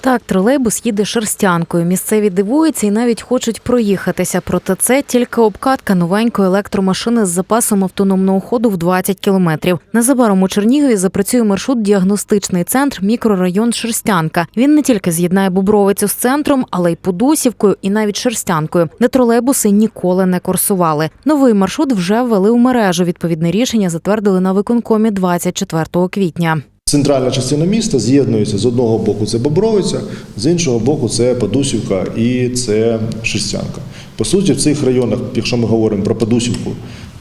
Так, тролейбус їде шерстянкою. Місцеві дивуються і навіть хочуть проїхатися. Проте це тільки обкатка новенької електромашини з запасом автономного ходу в 20 кілометрів. Незабаром у Чернігові запрацює маршрут діагностичний центр мікрорайон Шерстянка. Він не тільки з'єднає Бубровицю з центром, але й Подусівкою і навіть Шерстянкою, де тролейбуси ніколи не курсували. Новий маршрут вже ввели у мережу. Відповідне рішення затвердили на виконкомі 24 квітня. Центральна частина міста з'єднується з одного боку це Бобровиця, з іншого боку це Подусівка і це Шестянка. По суті, в цих районах, якщо ми говоримо про Подусівку,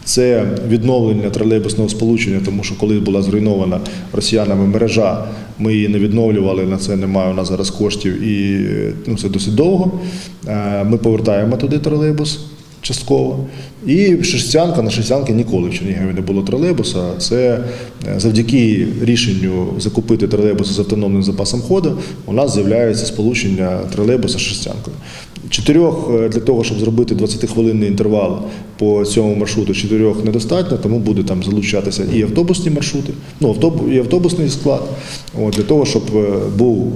це відновлення тролейбусного сполучення, тому що коли була зруйнована росіянами мережа, ми її не відновлювали, на це немає у нас зараз коштів і ну, це досить довго. Е, Ми повертаємо туди тролейбус частково. І шестянка на шестянки ніколи в Чернігові не було тролейбуса. Це е, завдяки рішенню закупити тролейбуси з автономним запасом ходу. У нас з'являється сполучення тролейбуса з шестянкою. Чотирьох е, для того, щоб зробити 20-хвилинний інтервал по цьому маршруту, чотирьох недостатньо, тому буде там залучатися і автобусні маршрути, ну автобус, і автобусний склад. От, для того, щоб е, був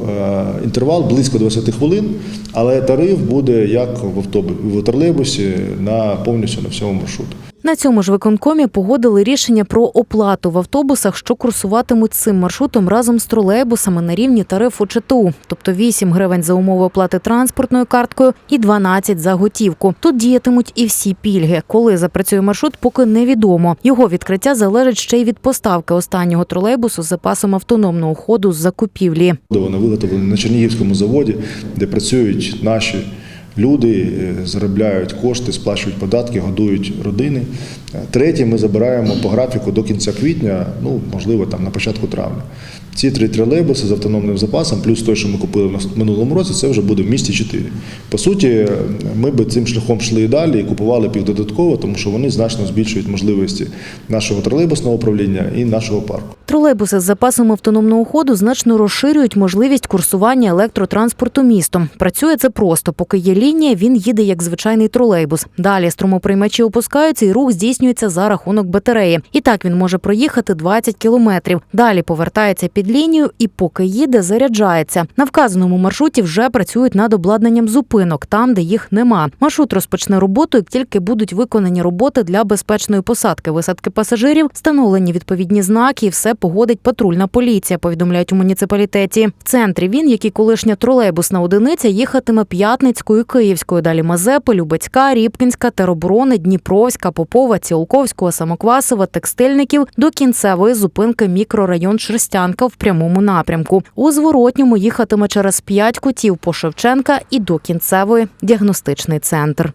інтервал близько 20 хвилин, але тариф буде як в автобусі в тролейбусі на повністю на всьому маршруту. На цьому ж виконкомі погодили рішення про оплату в автобусах, що курсуватимуть цим маршрутом разом з тролейбусами на рівні тарифу ЧТУ, тобто 8 гривень за умови оплати транспортною карткою і 12 за готівку. Тут діятимуть і всі пільги. Коли запрацює маршрут, поки невідомо. Його відкриття залежить ще й від поставки останнього тролейбусу з запасом автономного ходу з закупівлі. Вони виготовлені на Чернігівському заводі, де працюють наші люди, е, заробляють кошти, сплачують податки, годують родини. Е, Третє, ми забираємо по графіку до кінця квітня, ну можливо, там на початку травня. Ці три тролейбуси з автономним запасом, плюс той, що ми купили в минулому році, це вже буде в місті 4. По суті, ми би цим шляхом йшли і далі і купували б їх додатково, тому що вони значно збільшують можливості нашого тролейбусного управління і нашого парку. Тролейбуси з запасом автономного ходу значно розширюють можливість курсування електротранспорту містом. Працює це просто. Поки є лінія, він їде як звичайний тролейбус. Далі струмоприймачі опускаються, і рух здійснюється за рахунок батареї. І так він може проїхати 20 кілометрів. Далі повертається під лінію і поки їде, заряджається. На вказаному маршруті вже працюють над обладнанням зупинок, там, де їх нема. Маршрут розпочне роботу, як тільки будуть виконані роботи для безпечної посадки, висадки пасажирів, встановлені відповідні знаки, і все погодить патрульна поліція. Повідомляють у муніципалітеті. В центрі він, як і колишня тролейбусна одиниця, їхатиме П'ятницькою, Київською, далі Мазепи, Любецька, Рібкінська, Тероборони, Дніпровська, Попова, Цілковського, Самоквасова, Текстильників до кінцевої зупинки мікрорайон Шерстянка в прямому напрямку. У зворотньому їхатиме через п'ять кутів по Шевченка і до кінцевої діагностичний центр.